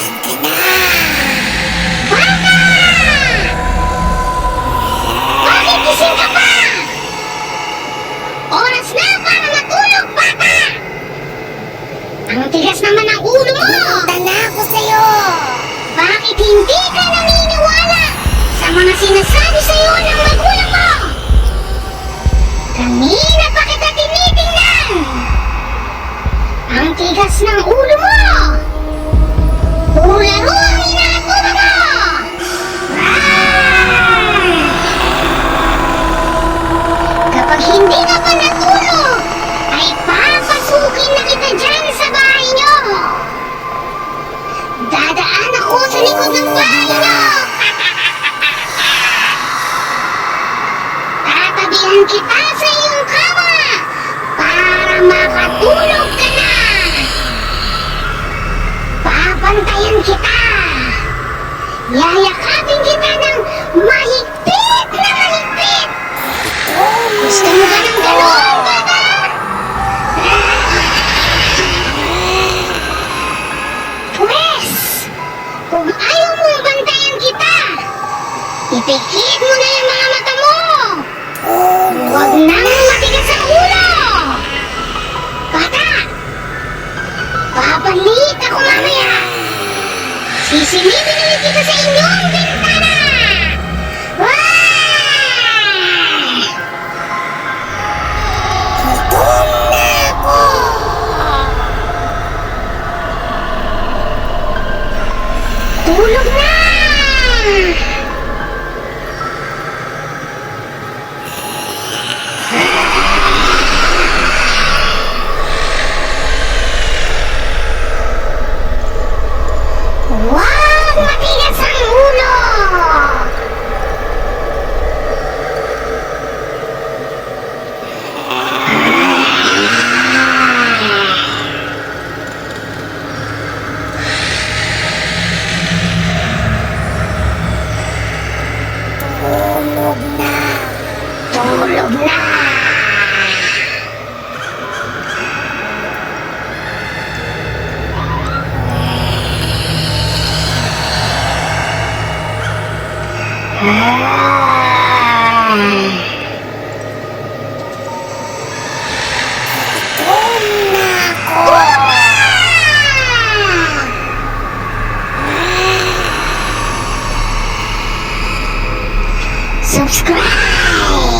akin. Baka! Bakit gising ka pa? Oras na para baka! Ang tigas naman ang ulo mo! Tala ko sa'yo! Bakit hindi ka naniniwala sa sinasabi sa'yo ng magulang mo? Kami Tatabihan kita sa iyong kama para makatulog ka na! Papantayan kita! Yayakapin kita ng mahigpit ipikit mo na yung mga mata mo! Huwag nang matigas ang ulo! Bata! Babalik ako mamaya! Sisilipin ulit kita sa inyong Tulog na! Tulog na! Ah. Subscribe!